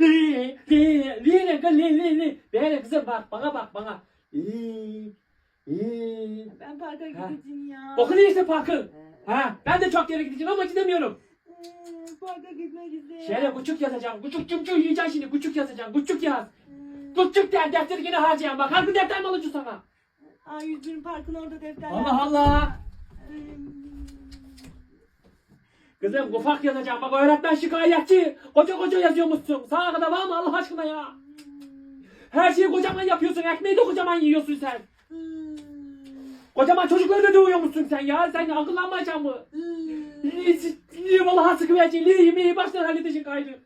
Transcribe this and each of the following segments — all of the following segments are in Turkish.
Li li li ne kız li li li. Böyle kızım bak bana bak bana. Ben parka gideceğim ya. Okul işte parkın. Ha ben de çok yere gideceğim ama gidemiyorum. Ee, Parka gitmek istiyorum. Şöyle küçük yazacağım. Küçük küçük yiyeceksin şimdi. Küçük yazacağım. Küçük yaz. Ee, Küçük der defteri yine harcayan bak. Harbi defter mi alacağım sana? Aa 101 parkın orada defterler. Allah Allah. Kızım ufak yazacağım. Bak öğretmen şikayetçi. Koca koca yazıyormuşsun. Sana kadar var mı Allah aşkına ya? Her şeyi kocaman yapıyorsun. Ekmeği de kocaman yiyorsun sen. Kocaman çocukları da dövüyormuşsun sen ya. Sen akıllanmayacaksın mı? vallahi sıkı vereceksin. Li, yemeği baştan halledeceksin gayrı.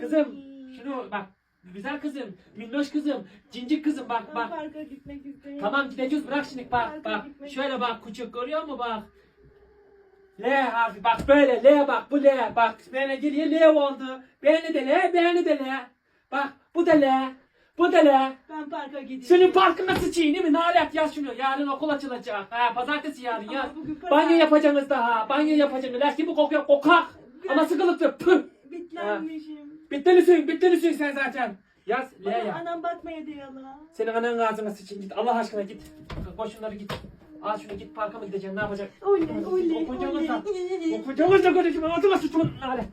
Kızım şunu bak. Güzel kızım. Minnoş kızım. Cincik kızım bak bak. parka gitmek istiyorum. Tamam gideceğiz bırak şimdi bak Parka bak. gitmek- Şöyle bak küçük görüyor musun bak. L harfi bak böyle L bak bu L bak böyle geriye L oldu. Beğeni de L beğeni de L. Bak bu da L. Bu da L. Ben parka gideceğim. Senin parkına sıçayım değil mi? Nalet yaz şunu. Yarın okul açılacak. Ha pazartesi yarın yaz. Banyo yapacaksınız daha. Banyo yapacaksınız. Ders gibi kokuyor kokak. Ama sıkılıktı. Püh. Bitlenmişim. Bittelisin bittelisin sen zaten. Yaz L Bana anam bakmaya diyor la. Senin ananın ağzına sıçayım git. Allah aşkına git. Koş şunları git. Al şunu git parka mı gideceksin ne yapacaksın? Oley oley oley. Okuyacağınız da kardeşim ağzına sıçma. Nalet.